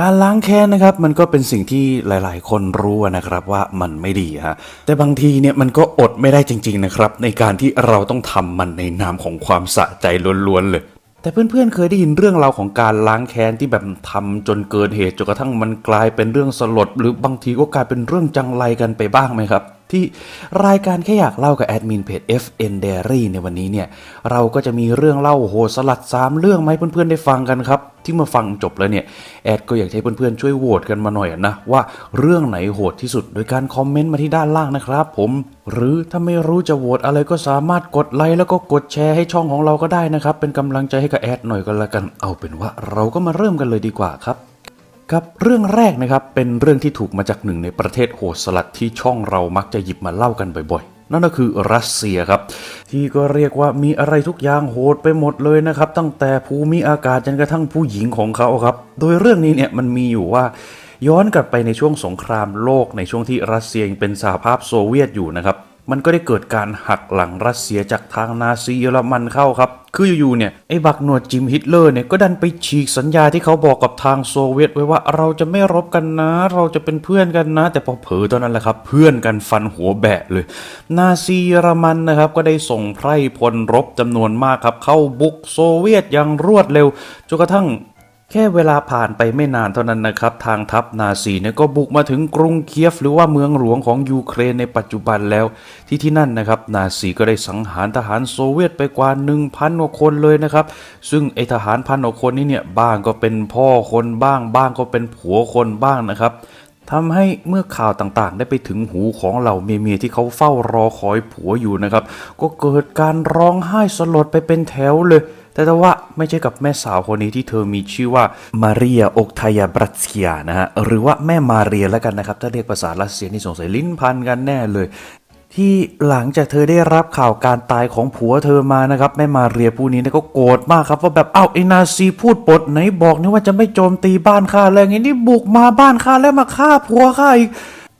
การล้างแค้นนะครับมันก็เป็นสิ่งที่หลาย ๆ คนรู้นะครับว่ามันไม่ดีฮะแต่บางทีเนี่ยมันก็อดไม่ได้จริง ๆ นะครับ ในการที่เราต้องทำมันในนามของความสะใจล้วนๆเลย แต่เพื่อน ๆ เคยได้ยินเรื่องราวของการล้างแค้นที่แบบทำจนเกินเหตุจนกระทั่งมันกลายเป็นเรื่องสลด หรือบางทีก็กลายเป็นเรื่องจังไรกันไปบ้างไหมครับที่รายการแค่อยากเล่ากับแอดมินเพจ FN Diary ในวันนี้เนี่ย เราก็จะมีเรื่องเล่าโหสลัด 3 เรื่องมาให้เพื่อนๆได้ฟังกันครับ ที่มาฟังจบแล้วเนี่ย แอดก็อยากให้เพื่อนๆช่วยโหวตกันมาหน่อยนะ ว่าเรื่องไหนโหดที่สุดโดยการคอมเมนต์มาที่ด้านล่างนะครับผม หรือถ้าไม่รู้จะโหวตอะไรก็สามารถกดไลค์แล้วก็กดแชร์ให้ช่องของเราก็ได้นะครับ เป็นกำลังใจให้กับแอดหน่อยก็แล้วกันเอาเป็นว่าเราก็มาเริ่มกันเลยดีกว่าครับครับเรื่องแรกนะครับเป็นเรื่องที่ถูกมาจากหนึ่งในประเทศโหดสลัดที่ช่องเรามักจะหยิบมาเล่ากันบ่อย นั่นก็คือรัสเซียครับ ที่ก็เรียกว่ามีอะไรทุกอย่างโหดไปหมดเลยนะครับ ตั้งแต่ภูมิอากาศจนกระทั่งผู้หญิงของเขาครับ โดยเรื่องนี้เนี่ยมันมีอยู่ว่าย้อนกลับไปในช่วงสงครามโลกในช่วงที่รัสเซียยังเป็นสหภาพโซเวียตอยู่นะครับ มันก็ได้เกิดการหักหลังรัสเซียจากทางนาซีเยอรมันเข้าครับ คืออยู่ๆเนี่ยไอ้บักหนวดจิมฮิตเลอร์เนี่ยก็ดันไปฉีกสัญญาที่เขาบอกกับทางโซเวียตไว้ว่าเราจะไม่รบกันนะ เราจะเป็นเพื่อนกันนะ แต่พอเผลอตอนนั้นแหละครับ เพื่อนกันฟันหัวแบะเลย นาซีเยอรมันนะครับก็ได้ส่งไพร่พลรบจำนวนมากครับ เข้าบุกโซเวียตอย่างรวดเร็วจนกระทั่ง แค่เวลาผ่านไปไม่นานเท่านั้นนะครับ ทางทัพนาซีเนี่ยก็บุกมาถึงกรุงเคียฟ หรือว่าเมืองหลวงของยูเครนในปัจจุบันแล้วที่ที่นั่นนะครับ นาซีก็ได้สังหารทหารโซเวียตไปกว่า 1,000กว่าคนเลยนะครับ ซึ่งไอทหารพันกว่าคนนี้เนี่ยบ้างก็เป็นพ่อคนบ้าง บ้างก็เป็นผัวคนบ้างนะครับทำให้เมื่อข่าวต่างๆ ได้ไปถึงหูของเหล่าเมียๆที่เขาเฝ้ารอคอยผัวอยู่นะครับ ก็เกิดการร้องไห้สลดไปเป็นแถวเลย แต่แต่ว่าไม่ใช่กับแม่สาวคนนี้ที่เธอมีชื่อว่ามาเรียอกทายาบรัสเคียนะฮะหรือว่าแม่มาเรียแล้วกันนะครับ ถ้าเรียกภาษารัสเซียนี่สงสัยลิ้นพันกันแน่เลยที่หลังจากเธอได้รับข่าวการตายของผัวเธอมานะครับ แม่มาเรียผู้นี้นี่ยก็โกรธมากครับว่าแบบเอ้าไอนาซีพูดปดไหนบอกนี่ว่าจะไม่โจมตีบ้านข้าแล้วไงนี่บุกมาบ้านข้าแล้วมาฆ่าผัวข้าอีก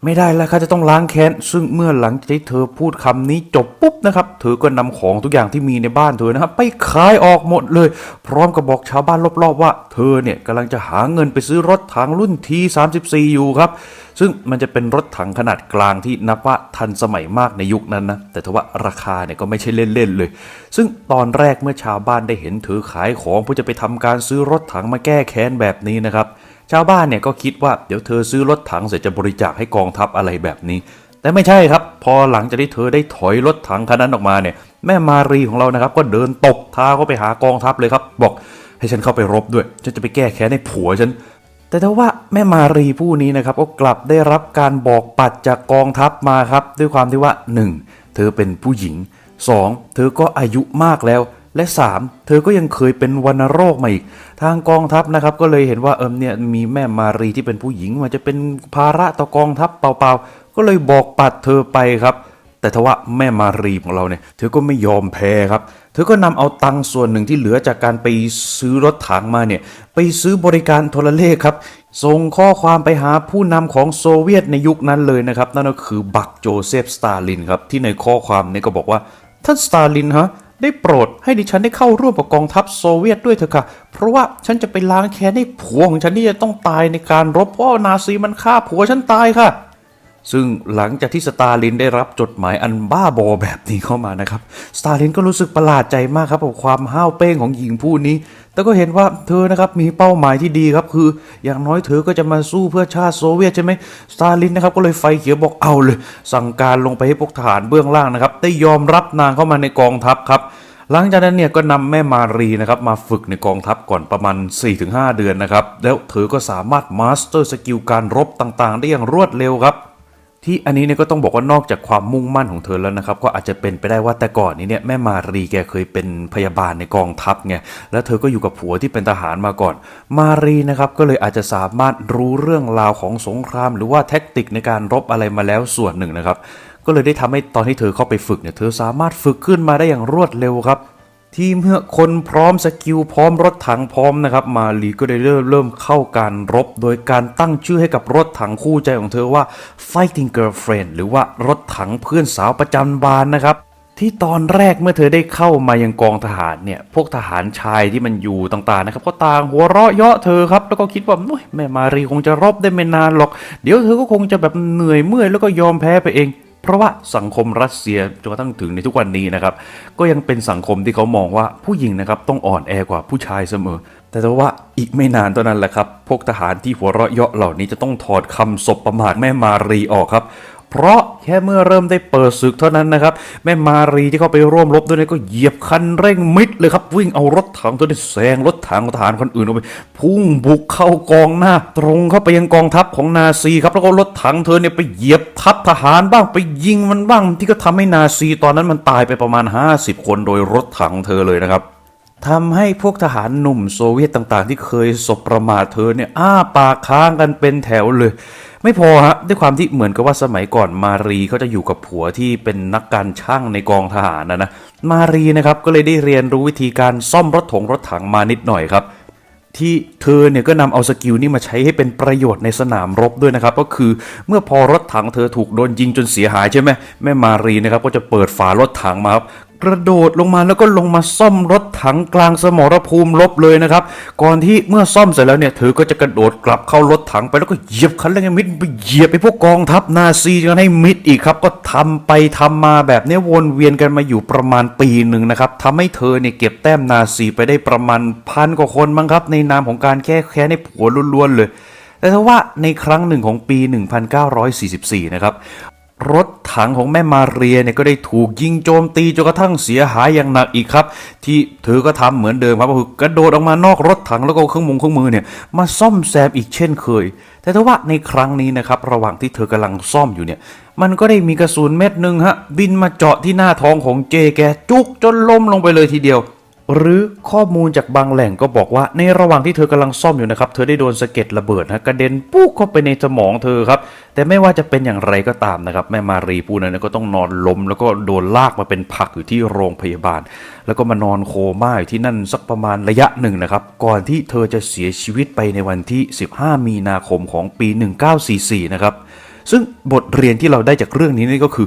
ไม่ได้แล้วข้าจะต้องล้างแค้น ซึ่งเมื่อหลังจากที่เธอพูดคำนี้จบปุ๊บนะครับ เธอก็นำของทุกอย่างที่มีในบ้านเธอนะครับไปขายออกหมดเลย พร้อมกับบอกชาวบ้านรอบๆว่า เธอเนี่ยกำลังจะหาเงินไปซื้อรถถังรุ่น T34 อยู่ครับ ซึ่งมันจะเป็นรถถังขนาดกลางที่นับว่าทันสมัยมากในยุคนั้นนะ แต่ทว่าราคาเนี่ยก็ไม่ใช่เล่นๆเลย ซึ่งตอนแรกเมื่อชาวบ้านได้เห็นเธอขายของเพื่อจะไปทำการซื้อรถถังมาแก้แค้นแบบนี้นะครับ ชาวบ้านเนี่ยก็คิดว่าเดี๋ยวเธอซื้อรถถังเสร็จจะบริจาคให้กองทัพอะไรแบบนี้ แต่ไม่ใช่ครับ พอหลังจากที่เธอได้ถอยรถถังคันนั้นออกมาเนี่ยแม่มารีของเรานะครับ ก็เดินตบเท้าเข้าไปหากองทัพเลยครับ บอกให้ฉันเข้าไปรบด้วยฉันจะไปแก้แค้นให้ผัวฉันแต่ถ้าว่าแม่มารีผู้นี้นะครับก็กลับได้รับการบอกปัดจากกองทัพมาครับ ด้วยความที่ว่า 1. เธอเป็นผู้หญิง 2. เธอก็อายุมากแล้ว และ 3. เธอก็ยังเคยเป็นวัณโรคมาอีก ทางกองทัพนะครับก็เลยเห็นว่าเอิมเนี่ยมีแม่มารีที่เป็นผู้หญิงมันจะเป็นภาระต่อกองทัพเปล่าๆ ก็เลยบอกปัดเธอไปครับ แต่ทว่าแม่มารีของเราเนี่ยเธอก็ไม่ยอมแพ้ครับ เธอก็นำเอาตังค์ส่วนหนึ่งที่เหลือจากการไปซื้อรถถังมาเนี่ยไปซื้อบริการโทรเลขครับส่งข้อความไปหาผู้นำของโซเวียตในยุคนั้นเลยนะครับ นั่นก็คือบักโจเซฟสตาลินครับ ที่ในข้อความนี่ยก็บอกว่า ท่านสตาลินฮะ ได้โปรดให้ดิฉันได้เข้าร่วมกับกองทัพโซเวียตด้วยเถอะค่ะ เพราะว่าฉันจะไปล้างแค้นให้ผัวของฉันที่จะต้องตายในการรบเพราะนาซีมันฆ่าผัวฉันตายค่ะ ซึ่งหลังจากที่สตาลินได้รับจดหมายอันบ้าบอแบบนี้เข้ามานะครับ สตาลินก็รู้สึกประหลาดใจมากครับกับความห้าวเป้งของหญิงผู้นี้ แต่ก็เห็นว่าเธอนะครับมีเป้าหมายที่ดีครับ คืออย่างน้อยเธอก็จะมาสู้เพื่อชาติโซเวียตใช่ไหมสตาลินนะครับก็เลยไฟเขียวบอกเอาเลย สั่งการลงไปให้พวกทหารเบื้องล่างนะครับได้ยอมรับนางเข้ามาในกองทัพครับหลังจากนั้นเนี่ยก็นำแม่มารีนะครับมาฝึกในกองทัพก่อนประมาณ 4-5 เดือนนะครับแล้วเธอก็สามารถมาสเตอร์สกิลการรบต่างๆ ได้อย่างรวดเร็วครับ ที่อันนี้เนี่ยก็ต้องบอกว่านอกจากความมุ่งมั่นของเธอแล้วนะครับ ก็อาจจะเป็นไปได้ว่าแต่ก่อนนี้เนี่ยแม่มารีแกเคยเป็นพยาบาลในกองทัพไงแล้วเธอก็อยู่กับผัวที่เป็นทหารมาก่อน มารีนะครับก็เลยอาจจะสามารถรู้เรื่องราวของสงคราม หรือว่าแท็กติกในการรบอะไรมาแล้วส่วนหนึ่งนะครับ ก็เลยได้ทำให้ตอนที่เธอเข้าไปฝึกเนี่ยเธอสามารถฝึกขึ้นมาได้อย่างรวดเร็วครับ ที่เมื่อคนพร้อมสกิลพร้อมรถถังพร้อมนะครับ มาลีก็ได้เริ่มเริ่มเข้าการรบ โดยการตั้งชื่อให้กับรถถังคู่ใจของเธอว่า fighting girlfriend หรือว่ารถถังเพื่อนสาวประจำบานนะครับที่ตอนแรกเมื่อเธอได้เข้ามายังกองทหารเนี่ย พวกทหารชายที่มันอยู่ต่างๆนะครับก็ต่างหัวเราะเยาะเธอครับ แล้วก็คิดว่าโอ้ยแม่มารีคงจะรบได้ไม่นานหรอก เดี๋ยวเธอก็คงจะแบบเหนื่อยเมื่อยแล้วก็ยอมแพ้ไปเอง เพราะว่าสังคมรัสเซียจนกระทั่งถึงในทุกวันนี้นะครับก็ยังเป็นสังคมที่เขามองว่าผู้หญิงนะครับต้องอ่อนแอกว่าผู้ชายเสมอ แต่ว่าอีกไม่นานเท่านั้นแหละครับพวกทหารที่หัวเราะเยาะเหล่านี้จะต้องถอดคำศพประมาทแม่มารีออกครับ เพราะแค่เมื่อเริ่มได้เปิดศึกเท่านั้นนะครับ แม่มารีที่เข้าไปร่วมรบด้วยนี่ก็เหยียบคันเร่งมิดเลยครับ วิ่งเอารถถังตัวนี้แซงรถถังของทหารคนอื่นออกไป พุ่งบุกเข้ากองหน้า ตรงเข้าไปยังกองทัพของนาซีครับแล้วก็รถถังเธอเนี่ยไปเหยียบทัพทหารบ้างไปยิงมันบ้าง ที่ก็ทำให้นาซีตอนนั้นมันตายไปประมาณ 50 คนโดยรถถังเธอเลยนะครับทำให้พวกทหารหนุ่มโซเวียตต่างๆ ที่เคยสบประมาทเธอเนี่ยอ้าปากค้างกันเป็นแถวเลย ไม่พอฮะด้วยความที่เหมือนกับว่าสมัยก่อนมารีเขาจะอยู่กับผัวที่เป็นนักการช่างในกองทหารนะนะมารีนะครับก็เลยได้เรียนรู้วิธีการซ่อมรถถงรถถังมานิดหน่อยครับที่เธอเนี่ยก็นำเอาสกิลนี้มาใช้ให้เป็นประโยชน์ในสนามรบด้วยนะครับ ก็คือเมื่อพอรถถังเธอถูกโดนยิงจนเสียหายใช่ไหมแม่มารีนะครับก็จะเปิดฝารถถังมาครับ กระโดดลงมาแล้วก็ลงมาซ่อมรถถังกลางสมรภูมิรบเลยนะครับ ก่อนที่เมื่อซ่อมเสร็จแล้วเนี่ยเธอก็จะกระโดดกลับเข้ารถถังไปแล้วก็เหยียบคันเร่งมิดไปเหยียบไปพวกกองทัพนาซีจนให้มิดอีกครับ ก็ทำไปทำมาแบบนี้วนเวียนกันมาอยู่ประมาณปีหนึ่งนะครับทำให้เธอเนี่ยเก็บแต้มนาซีไปได้ประมาณพันกว่าคนมั้งครับ ในนามของการแก้แค้นในผัวล้วนๆเลยแต่ถ้าว่าในครั้งหนึ่งของปี 1944 นะครับ รถถังของแม่มาเรียเนี่ยก็ได้ถูกยิงโจมตีจนกระทั่งเสียหายอย่างหนักอีกครับ ที่เธอก็ทำเหมือนเดิมครับก็คือกระโดดออกมานอกรถถังแล้วก็เครื่องมือเครื่องมือเนี่ยมาซ่อมแซมอีกเช่นเคย แต่ถ้าว่าในครั้งนี้นะครับระหว่างที่เธอกำลังซ่อมอยู่เนี่ยมันก็ได้มีกระสุนเม็ดหนึ่งฮะบินมาเจาะที่หน้าท้องของเจแกจุกจนล้มลงไปเลยทีเดียว หรือข้อมูลจากบางแหล่งก็บอกว่า ในระหว่างที่เธอกำลังซ่อมอยู่นะครับ เธอได้โดนสะเก็ดระเบิดฮะกระเด็นปุ๊กเข้าไปในสมองเธอครับ แต่ไม่ว่าจะเป็นอย่างไรก็ตามนะครับ แม่มารีผู้นั้นก็ต้องนอนล้ม แล้วก็โดนลากมาเป็นผักอยู่ที่โรงพยาบาล แล้วก็มานอนโคม่าอยู่ที่นั่นสักประมาณระยะหนึ่งนะครับ ก่อนที่เธอจะเสียชีวิตไปในวันที่ 15 มีนาคมของปี 1944 นะครับซึ่งบทเรียนที่เราได้จากเรื่องนี้นี่ก็คือ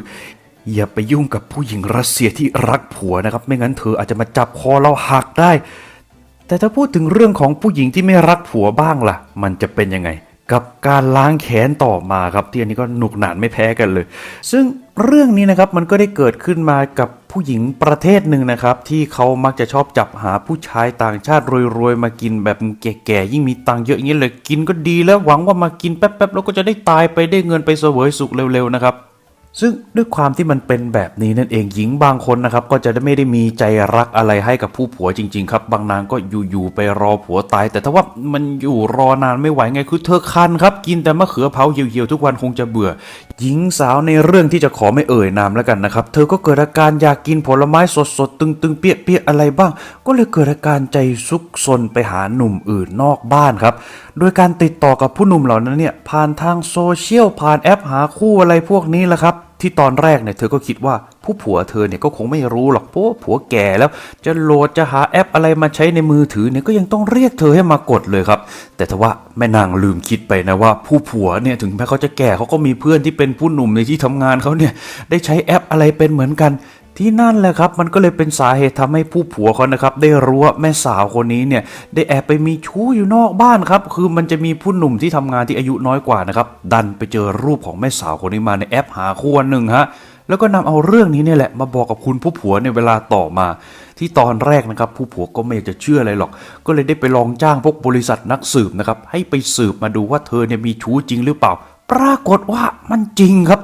อย่าไปยุ่งกับผู้หญิงรัสเซียที่รักผัวนะครับ ไม่งั้นเธออาจจะมาจับคอเราหักได้ แต่ถ้าพูดถึงเรื่องของผู้หญิงที่ไม่รักผัวบ้างล่ะ มันจะเป็นยังไง กับการล้างแค้นต่อมาครับ ที่อันนี้ก็หนุกหนานไม่แพ้กันเลย ซึ่งเรื่องนี้นะครับมันก็ได้เกิดขึ้นมากับผู้หญิงประเทศหนึ่งนะครับ ที่เขามักจะชอบจับหาผู้ชายต่างชาติรวยๆมากินแบบแก่ๆยิ่งมีตังค์เยอะอย่างนี้เลยกินก็ดีแล้วหวังว่ามากินแป๊บๆแล้วก็จะได้ตายไปได้เงินไปเสวยสุขเร็วๆนะครับ ซึ่งด้วยความที่มันเป็นแบบนี้นั่นเองหญิงบางคนนะครับ ก็จะไม่ได้มีใจรักอะไรให้กับผู้ผัวจริง ๆ ครับ บางนางก็อยู่ๆไปรอผัวตาย แต่ถ้าว่ามันอยู่รอนานไม่ไหวไงคือเธอคันครับ กินแต่มะเขือเผาเหี่ยวๆทุกวันคงจะเบื่อ หญิงสาวในเรื่องที่จะขอไม่เอ่ยนามแล้วกันนะครับ เธอก็เกิดอาการอยากกินผลไม้สดๆตึงๆเปี้ยๆอะไรบ้าง ก็เลยเกิดอาการใจซุกซนไปหาหนุ่มอื่นนอกบ้านครับโดยการติดต่อกับผู้หนุ่มเหล่านั้นเนี่ยผ่านทางโซเชียลผ่านแอปหาคู่อะไรพวกนี้แหละครับ ที่ตอนแรกเนี่ยเธอก็คิดว่าผู้ผัวเธอเนี่ยก็คงไม่รู้หรอกเพราะผัวแก่แล้ว จะโหลดจะหาแอปอะไรมาใช้ในมือถือเนี่ยก็ยังต้องเรียกเธอให้มากดเลยครับ แต่ทว่าแม่นางลืมคิดไปนะว่า ผู้ผัวเนี่ยถึงแม้เขาจะแก่เขาก็มีเพื่อนที่เป็นผู้หนุ่มในที่ทำงานเขาเนี่ยได้ใช้แอปอะไรเป็นเหมือนกัน ที่นั่นแหละครับมันก็เลยเป็นสาเหตุทำให้ผู้ผัวเขานะครับได้รู้ว่าแม่สาวคนนี้เนี่ยได้แอบไปมีชู้อยู่นอกบ้านครับคือมันจะมีผู้หนุ่มที่ทำงานที่อายุน้อยกว่านะครับดันไปเจอรูปของแม่สาวคนนี้มาในแอปหาคู่อันหนึ่งฮะแล้วก็นำเอาเรื่องนี้เนี่ยแหละมาบอกกับคุณผู้ผัวในเวลาต่อมา ที่ตอนแรกนะครับ ผู้ผัวก็ไม่อยากจะเชื่ออะไรหรอก ก็เลยได้ไปลองจ้างพวกบริษัทนักสืบนะครับให้ไปสืบมาดูว่าเธอเนี่ยมีชู้จริงหรือเปล่า ปรากฏว่ามันจริงครับ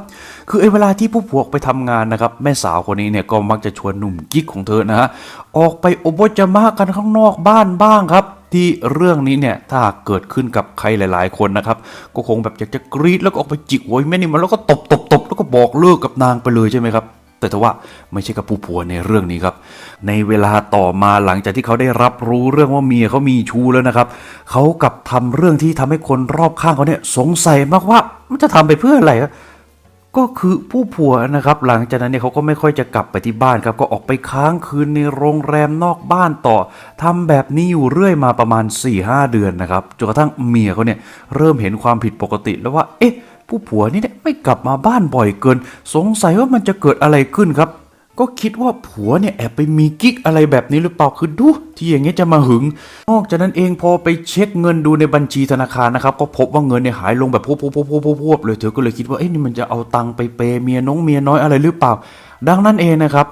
คือไอ้เวลาที่ผู้ผัวไปทำงานนะครับ แม่สาวคนนี้เนี่ยก็มักจะชวนหนุ่มกิ๊กของเธอนะฮะออกไปอบจมากันข้างนอกบ้านบ้างครับที่เรื่องนี้เนี่ยถ้าเกิดขึ้นกับใครหลาย ๆ คนนะครับ ก็คงแบบอยากจะกรีดแล้วก็ออกไปจิกโวยแม่นี่มันแล้วก็ตบตบตบแล้วก็บอกเลิกกับนางไปเลยใช่ไหมครับ แต่ทว่าไม่ใช่กับผู้ผัวในเรื่องนี้ครับ ในเวลาต่อมาหลังจากที่เขาได้รับรู้เรื่องว่าเมียเขามีชู้แล้วนะครับ เขากลับทำเรื่องที่ทำให้คนรอบข้างเขาเนี่ยสงสัยมากว่ามันจะทำไปเพื่ออะไรก็คือผู้ผัวนะครับ หลังจากนั้นเนี่ยเขาก็ไม่ค่อยจะกลับไปที่บ้านครับ ก็ออกไปค้างคืนในโรงแรมนอกบ้านต่อทำแบบนี้อยู่เรื่อยมาประมาณ4-5เดือนนะครับจนกระทั่งเมียเขาเนี่ยเริ่มเห็นความผิดปกติแล้วว่า เอ๊ะ ผู้ผัวนี่เนี่ยไม่กลับมาบ้านบ่อยเกิน สงสัยว่ามันจะเกิดอะไรขึ้นครับ ก็คิดว่าผัวเนี่ยแอบไปมีกิ๊กอะไรแบบนี้หรือเปล่าคือดูที่อย่างเงี้ยจะมาหึง นอกจากนั้นเองพอไปเช็คเงินดูในบัญชีธนาคารนะครับ ก็พบว่าเงินเนี่ยหายลงแบบพวบพวบพวบพวบพวบพวบเลยเธอก็เลยคิดว่าเอ๊ะนี่มันจะเอาตังค์ไปเปย์เมียน้องเมียน้อยอะไรหรือเปล่า ดังนั้นเองนะครับ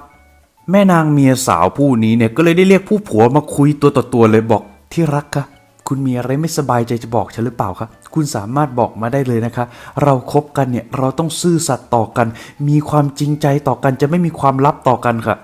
แม่นางเมียสาวผู้นี้เนี่ยก็เลยได้เรียกผู้ผัวมาคุยตัวต่อตัวเลยบอกที่รักคะ คุณมีอะไรไม่สบายใจจะบอกฉันหรือเปล่าคะคุณสามารถบอกมาได้เลยนะคะ เราครบกันเนี่ยเราต้องซื่อสัตย์ต่อกัน มีความจริงใจต่อกันจะไม่มีความลับต่อกันค่ะ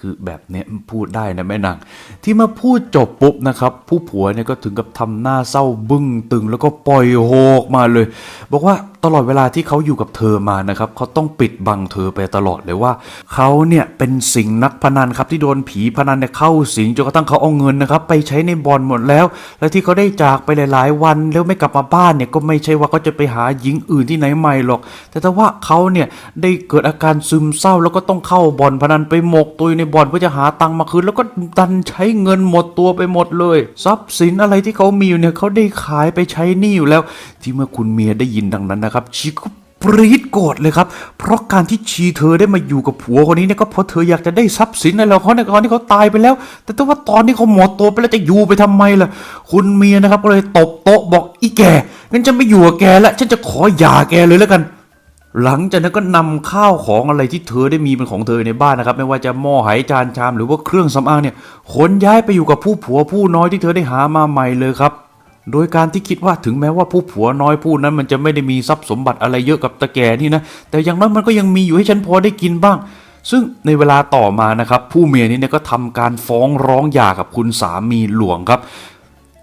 คือแบบเนี้ยพูดได้นะแม่นางที่มาพูดจบปุ๊บนะครับ ผู้ผัวเนี่ยก็ถึงกับทำหน้าเศร้าบึ้งตึง แล้วก็ปล่อยโฮกมาเลย บอกว่าตลอดเวลาที่เขาอยู่กับเธอมานะครับเขาต้องปิดบังเธอไปตลอดเลยว่าเขาเนี่ยเป็นสิงนักพนันครับที่โดนผีพนันเนี่ยเข้าสิงจนกระทั่งเขาเอาเงินนะครับไปใช้ในบอลหมดแล้ว และที่เขาได้จากไปหลาย ๆ วันแล้วไม่กลับมาบ้านเนี่ยก็ไม่ใช่ว่าเขาจะไปหาหญิงอื่นที่ไหนใหม่หรอก แต่ถ้าว่าเขาเนี่ยได้เกิดอาการซึมเศร้าแล้วก็ต้องเข้าบอลพนันไปหมกตัวอยู่ในบ่อลเพื่อจะหาตังค์มาคืน แล้วก็ดันใช้เงินหมดตัวไปหมดเลย ทรัพย์สินอะไรที่เขามีอยู่เนี่ยเขาได้ขายไปใช้หนี้อยู่แล้ว ที่เมื่อคุณเมียได้ยินดังนั้นนะครับชีก็ปรีดโกรธเลยครับ เพราะการที่ชีเธอได้มาอยู่กับผัวคนนี้เนี่ยก็เพราะเธออยากจะได้ทรัพย์สินอะไรของเขาในตอนที่เขาตายไปแล้ว แต่ถ้าว่าตอนที่เขาหมดตัวไปแล้วจะอยู่ไปทำไมล่ะ คุณเมียนะครับก็เลยตบโต๊ะบอกอีแกงั้นฉันไม่อยู่กับแกแล้วฉันจะขอหย่าแกเลยแล้วกัน หลังจากนั้นก็นำข้าวของอะไรที่เธอได้มีเป็นของเธอในบ้านนะครับ ไม่ว่าจะหม้อไหจานชามหรือว่าเครื่องสำอางเนี่ยขนย้ายไปอยู่กับผู้ผัวผู้น้อยที่เธอได้หามาใหม่เลยครับ โดยการที่คิดว่าถึงแม้ว่าผู้ผัวน้อยผู้นั้น มันจะไม่ได้มีทรัพย์สมบัติอะไรเยอะกับตะแก่นี่นะแต่อย่างน้อยมันก็ยังมีอยู่ให้ฉันพอได้กินบ้าง ซึ่งในเวลาต่อมานะครับ ผู้เมียนี้เนี่ยก็ทำการฟ้องร้องหย่ากับคุณสามีหลวงครับ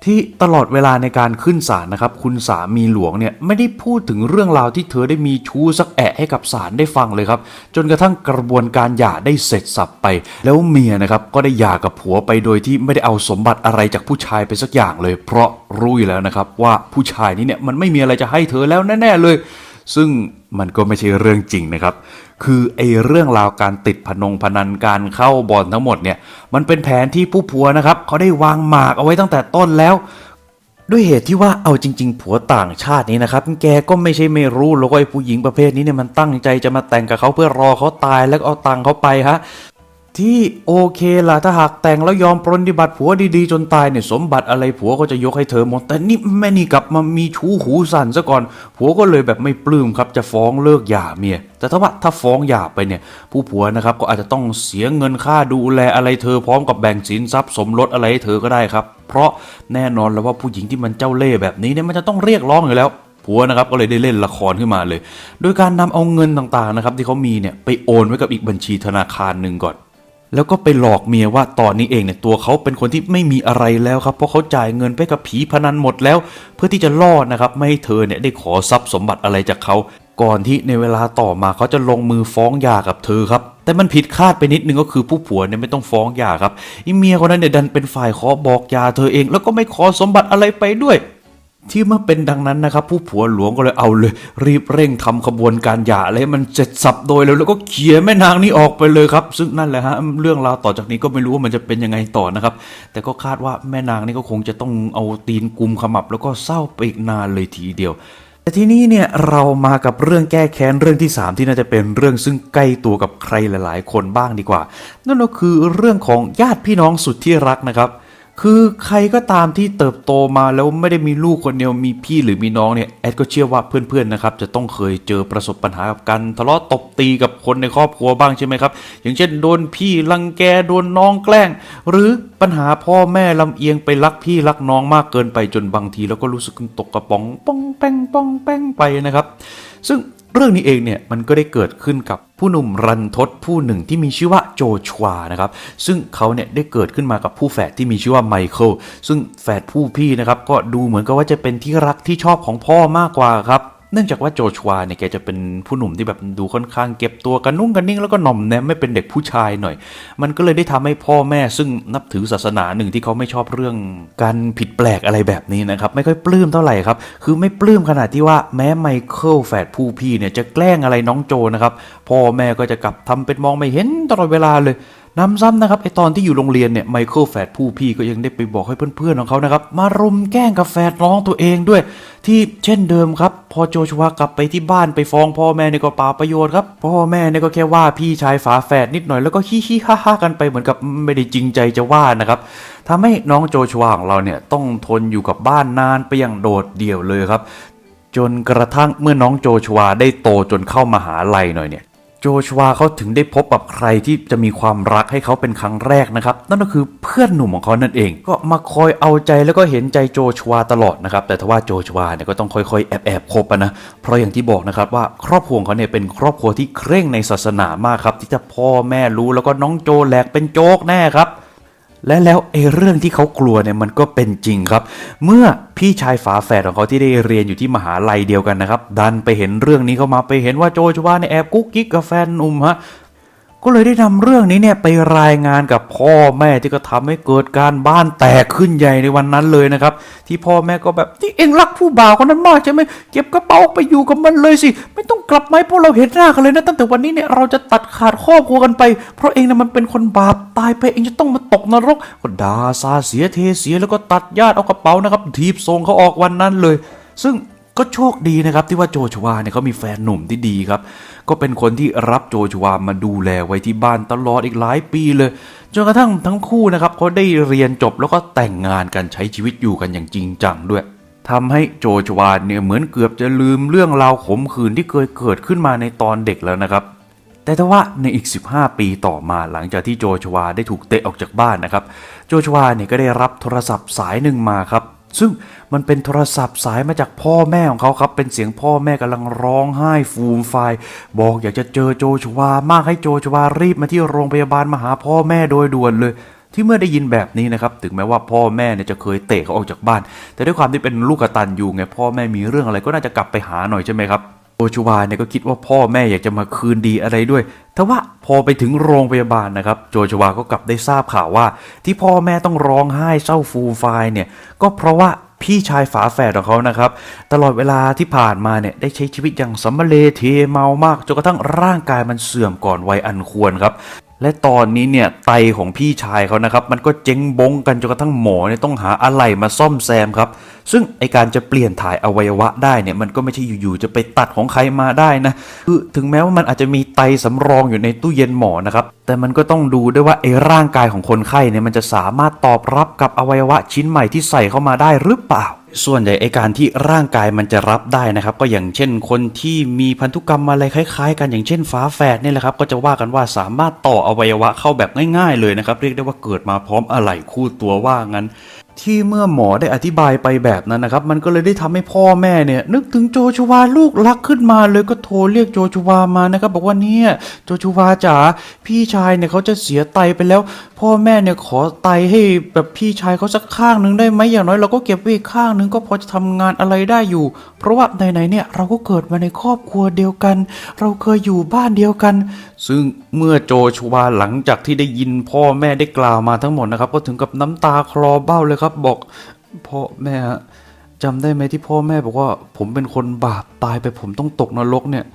ที่ตลอดเวลาในการขึ้นศาลนะครับ คุณสามีหลวงเนี่ยไม่ได้พูดถึงเรื่องราวที่เธอได้มีชู้สักแอะให้กับศาลได้ฟังเลยครับ จนกระทั่งกระบวนการหย่าได้เสร็จสับไป แล้วเมียนะครับก็ได้หย่ากับผัวไปโดยที่ไม่ได้เอาสมบัติอะไรจากผู้ชายไปสักอย่างเลย เพราะรู้อยู่แล้วนะครับว่าผู้ชายนี้เนี่ยมันไม่มีอะไรจะให้เธอแล้วแน่ๆเลย ซึ่ง มันก็ไม่ใช่เรื่องจริงนะครับ คือไอ้เรื่องราวการติดพนงพนันการเข้าบอลทั้งหมดเนี่ย มันเป็นแผนที่ผู้ผัวนะครับเขาได้วางหมากเอาไว้ตั้งแต่ต้นแล้ว ด้วยเหตุที่ว่าเอาจริง ๆ ผัวต่างชาตินี้นะครับ แกก็ไม่ใช่ไม่รู้แล้วก็ไอ้ผู้หญิงประเภทนี้เนี่ยมันตั้งใจจะมาแต่งกับเขาเพื่อรอเขาตายแล้วเอาตังค์เขาไปฮะ ที่โอเคล่ะถ้าหากแต่งแล้วยอมปรนนิบัติผัวดีๆ จนตายเนี่ยสมบัติอะไรผัวก็จะยกให้เธอหมด แต่นี่แม่นี่กลับมามีชู้หูสั่นซะก่อน ผัวก็เลยแบบไม่ปลื้มครับจะฟ้องเลิกหย่าเมีย แต่ถ้าว่าถ้าฟ้องหย่าไปเนี่ย ผู้ผัวนะครับก็อาจจะต้องเสียเงินค่าดูแลอะไรเธอพร้อมกับแบ่งสินทรัพย์สมรสอะไรให้เธอก็ได้ครับ เพราะแน่นอนแล้วว่าผู้หญิงที่มันเจ้าเล่ห์แบบนี้เนี่ยมันจะต้องเรียกร้องอยู่แล้วผัวนะครับก็เลยได้เล่นละครขึ้นมาเลย โดยการนำเอาเงินต่างๆนะครับที่เขามีเนี่ยไปโอนไว้กับอีกบัญชีธนาคารหนึ่งก่อน แล้วก็ไปหลอกเมียว่าตอนนี้เองเนี่ยตัวเขาเป็นคนที่ไม่มีอะไรแล้วครับ เพราะเขาจ่ายเงินไปกับผีพนันหมดแล้ว เพื่อที่จะล่อนะครับ ไม่ให้เธอเนี่ยได้ขอทรัพย์สมบัติอะไรจากเขาก่อนที่ในเวลาต่อมาเขาจะลงมือฟ้องหย่ากับเธอครับ แต่มันผิดคาดไปนิดนึงก็คือผู้ผัวเนี่ยไม่ต้องฟ้องหย่าครับอีเมียคนนั้นเนี่ยดันเป็นฝ่ายขอบอกหย่าเธอเอง แล้วก็ไม่ขอสมบัติอะไรไปด้วย ที่เมื่อเป็นดังนั้นนะครับ ผู้ผัวหลวงก็เลยเอาเลย รีบเร่งทำขบวนการหย่าอะไรมันเสร็จสับโดยเร็วแล้วก็เขี่ยแม่นางนี้ออกไปเลยครับ ซึ่งนั่นแหละฮะเรื่องราวต่อจากนี้ก็ไม่รู้ว่ามันจะเป็นยังไงต่อนะครับ แต่ก็คาดว่าแม่นางนี่ก็คงจะต้องเอาตีนกุมขมับ แล้วก็เศร้าไปอีกนานเลยทีเดียวแต่ที่นี้เนี่ยเรามากับเรื่องแก้แค้นเรื่องที่ 3 ที่น่าจะเป็นเรื่องซึ่งใกล้ตัวกับใครหลาย ๆ คนบ้างดีกว่า นั่นก็คือเรื่องของญาติพี่น้องสุดที่รักนะครับ คือใครก็ตามที่เติบโตมาแล้วไม่ได้มีลูกคนเดียวมีพี่หรือมีน้องเนี่ยแอดก็เชื่อว่าเพื่อนๆนะครับจะต้องเคยเจอประสบปัญหากับการทะเลาะตบตีกับคนในครอบครัวบ้างใช่ไหมครับ อย่างเช่นโดนพี่รังแกโดนน้องแกล้ง หรือปัญหาพ่อแม่ลำเอียงไปรักพี่รักน้องมากเกินไปจนบางที แล้วก็รู้สึกตกกระป๋องป้องแป้งป้องแป้งไปนะครับ ซึ่ง เรื่องนี้เองเนี่ยมันก็ได้เกิดขึ้นกับผู้หนุ่มรันทดผู้หนึ่งที่มีชื่อว่าโจชัวนะครับซึ่งเขาเนี่ยได้เกิดขึ้นมากับผู้แฝดที่มีชื่อว่าไมเคิลซึ่งแฝดผู้พี่นะครับก็ดูเหมือนกับว่าจะเป็นที่รักที่ชอบของพ่อมากกว่าครับ เนื่องจากว่าโจชัวเนี่ยแกจะเป็นผู้หนุ่มที่แบบดูค่อนข้างเก็บตัวกันนุ่งกันนิ่งแล้วก็หน่อมแนมไม่เป็นเด็กผู้ชายหน่อย มันก็เลยได้ทำให้พ่อแม่ซึ่งนับถือศาสนาหนึ่งที่เขาไม่ชอบเรื่องการผิดแปลกอะไรแบบนี้นะครับ ไม่ค่อยปลื้มเท่าไหร่ครับ คือไม่ปลื้มขนาดที่ว่าแม้ไมเคิลแฝดผู้พี่เนี่ยจะแกล้งอะไรน้องโจนะครับพ่อแม่ก็จะกลับทำเป็นมองไม่เห็นตลอดเวลาเลย น้ำซ้ำนะครับไอตอนที่อยู่โรงเรียนเนี่ยไมเคิลแฝดผู้พี่ก็ยังได้ไปบอกให้เพื่อนๆของเขานะครับ มารุมแกล้งกับแฝดน้องตัวเองด้วย ที่เช่นเดิมครับ พอโจชัวกลับไปที่บ้านไปฟ้องพ่อแม่เนี่ยก็ปล่าประโยชน์ครับพ่อแม่เนี่ยก็แค่ว่าพี่ชายฝาแฝดนิดหน่อยแล้วก็ฮิฮิฮ่าฮ่ากันไปเหมือนกับไม่ได้จริงใจจะว่านะครับทำให้น้องโจชัวของเราเนี่ยต้องทนอยู่กับบ้านนานไปอย่างโดดเดี่ยวเลยครับจนกระทั่งเมื่อน้องโจชัวได้โตจนเข้ามาหาลัยหน่อยเนี่ย โจชัวเขาถึงได้พบกับใครที่จะมีความรักให้เขาเป็นครั้งแรกนะครับ นั่นก็คือเพื่อนหนุ่มของเขานั่นเอง ก็มาคอยเอาใจแล้วก็เห็นใจโจชัวตลอดนะครับ แต่ทว่าโจชัวเนี่ยก็ต้องค่อยๆ แอบแอบๆคบนะ เพราะอย่างที่บอกนะครับว่าครอบครัวเขาเนี่ยเป็นครอบครัวที่เคร่งในศาสนามากครับ ที่จะพ่อแม่รู้แล้วก็น้องโจแหลกเป็นโจกแน่ครับ และแล้วไอ้เรื่องที่เขากลัวเนี่ยมันก็เป็นจริงครับ เมื่อพี่ชายฝาแฝดของเขาที่ได้เรียนอยู่ที่มหาลัยเดียวกันนะครับ ดันไปเห็นเรื่องนี้เข้ามาไปเห็นว่าโจชวาเนี่ยแอบกุ๊กกิ๊กกับแฟนหนุ่มฮะ ก็เลยได้นำเรื่องนี้เนี่ยไปรายงานกับพ่อแม่ที่ก็ทำให้เกิดการบ้านแตกขึ้นใหญ่ในวันนั้นเลยนะครับ ที่พ่อแม่ก็แบบที่เองรักผู้บ่าวคนนั้นมากใช่ไหมเก็บกระเป๋าไปอยู่กับมันเลยสิ ไม่ต้องกลับมาให้พวกเราเห็นหน้ากันเลยนะตั้งแต่วันนี้เนี่ยเราจะตัดขาดครอบครัวกันไป เพราะเองนะมันเป็นคนบาปตายไปเองจะต้องมาตกนรกก็ด่าซาเสียเทเสียแล้วก็ตัดญาติเอากระเป๋านะครับทีบส่งเขาออกวันนั้นเลย ซึ่ง ก็โชคดีนะครับที่ว่าโจชัวเนี่ยเขามีแฟนหนุ่มที่ดีครับ ก็เป็นคนที่รับโจชัวมาดูแลไว้ที่บ้านตลอดอีกหลายปีเลยจนกระทั่งทั้งคู่นะครับเขาได้เรียนจบแล้วก็แต่งงานกันใช้ชีวิตอยู่กันอย่างจริงจังด้วยทำให้โจชัวเนี่ยเหมือนเกือบจะลืมเรื่องราวขมขื่นที่เคยเกิดขึ้นมาในตอนเด็กแล้วนะครับ แต่ถ้าว่าในอีก 15 ปีต่อมาหลังจากที่โจชัวได้ถูกเตะออกจากบ้านนะครับ โจชัวเนี่ยก็ได้รับโทรศัพท์สายหนึ่งมาครับ ซึ่ง มันเป็นโทรศัพท์สายมาจากพ่อแม่ของเขาครับ เป็นเสียงพ่อแม่กำลังร้องไห้ฟูมฟายบอกอยากจะเจอโจชัวมากให้โจชัวรีบมาที่โรงพยาบาลมาหาพ่อแม่โดยด่วนเลยที่เมื่อได้ยินแบบนี้นะครับถึงแม้ว่าพ่อแม่เนี่ยจะเคยเตะเขาออกจากบ้าน แต่ด้วยความที่เป็นลูกกตันอยู่ไงพ่อแม่มีเรื่องอะไรก็น่าจะกลับไปหาหน่อยใช่ไหมครับโอชูวาเนี่ยก็คิดว่าพ่อแม่อยากจะมาคืนดีอะไรด้วยแต่ว่าพอไปถึงโรงพยาบาลนะครับ โจชวาก็กลับได้ทราบข่าวว่า ที่พ่อแม่ต้องร้องไห้เศร้าฟูมฟายเนี่ยก็เพราะว่า พี่ชายฝาแฝดของเขานะครับ ตลอดเวลาที่ผ่านมาเนี่ยได้ใช้ชีวิตอย่างสำมเลเทเมามากจนกระทั่งร่างกายมันเสื่อมก่อนวัยอันควรครับ และตอนนี้เนี่ยไตของพี่ชายเขานะครับ มันก็เจ๊งบงกันจนกระทั่งหมอเนี่ยต้องหาอะไหล่มาซ่อมแซมครับ ซึ่งไอการจะเปลี่ยนถ่ายอวัยวะได้เนี่ยมันก็ไม่ใช่อยู่ๆจะไปตัดของใครมาได้นะคือถึงแม้ว่ามันอาจจะมีไตสำรองอยู่ในตู้เย็นหมอนะครับแต่มันก็ต้องดูด้วยว่าไอร่างกายของคนไข้เนี่ยมันจะสามารถตอบรับกับอวัยวะชิ้นใหม่ที่ใส่เข้ามาได้หรือเปล่า ส่วนใหญ่ไอการที่ร่างกายมันจะรับได้นะครับ ก็อย่างเช่นคนที่มีพันธุกรรมอะไรคล้าย ๆ กันอย่างเช่นฝาแฝดนี่แหละครับก็จะว่ากันว่าสามารถต่ออวัยวะเข้าแบบง่าย ๆ เลยนะครับ เรียกได้ว่าเกิดมาพร้อมอะไหล่คู่ตัวว่างั้น ที่เมื่อหมอได้อธิบายไปแบบนั้นนะครับ มันก็เลยได้ทำให้พ่อแม่เนี่ย นึกถึงโจชัวาลูกรักขึ้นมาเลยก็โทรเรียกโจชัวามานะครับ บอกว่าเนี่ยโจชัวาจ๋าพี่ชายเนี่ยเขาจะเสียไตไปแล้ว พ่อแม่เนี่ยขอไตให้แบบพี่ชายเขาสักข้างหนึ่งได้ไหมอย่างน้อยเราก็เก็บไว้อีกข้างหนึ่งก็พอจะทำงานอะไรได้อยู่ เพราะว่าไหนๆเนี่ยเราก็เกิดมาในครอบครัวเดียวกัน เราเคยอยู่บ้านเดียวกัน ซึ่งเมื่อโจชัวหลังจากที่ได้ยินพ่อแม่ได้กล่าวมาทั้งหมดนะครับก็ถึงกับน้ำตาคลอเบ้าเลยครับ บอกพ่อแม่จำได้ไหมที่พ่อแม่บอกว่า ผมเป็นคนบาปตายไปผมต้องตกนรกเนี่ย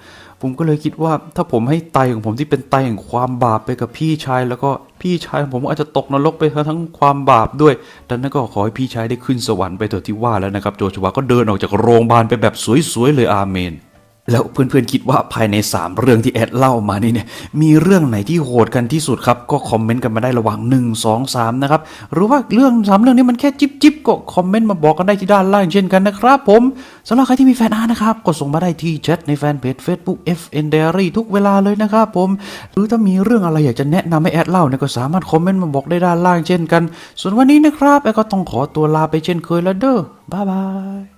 ผมก็เลยคิดว่าถ้าผมให้ไตของผมที่เป็นไตแห่งความบาปไปกับพี่ชาย แล้วก็พี่ชายผมอาจจะตกนรกไปทั้งความบาปด้วยดังนั้นก็ขอให้พี่ชายได้ขึ้นสวรรค์ไปเถิดที่ว่าแล้วนะครับ โจชัวก็เดินออกจากโรงพยาบาลไปแบบสวยๆเลยอาเมน แล้วเพื่อนๆคิดว่าภายใน 3 เรื่องที่แอดเล่ามานี่เนี่ยมีเรื่องไหนที่โหดกันที่สุดครับ ก็คอมเมนต์กันมาได้ระหว่าง 1 2 3 นะครับ หรือว่าเรื่อง 3 เรื่องนี้มันแค่จิ๊บจิบก็คอมเมนต์มาบอกกันได้ที่ด้านล่างเช่นกันนะครับผมสำหรับใครที่มีแฟนอาร์นะครับ ก็ส่งมาได้ที่แชทในแฟนเพจ Facebook FN Diary ทุกเวลาเลยนะครับผมหรือถ้ามีเรื่องอะไรอยากจะแนะนำให้แอดเล่าเนี่ยก็สามารถคอมเมนต์มาบอกได้ด้านล่างเช่นกัน ส่วนวันนี้นะครับแอดก็ต้องขอตัวลาไปเช่นเคยแล้วเด้อบ๊ายบาย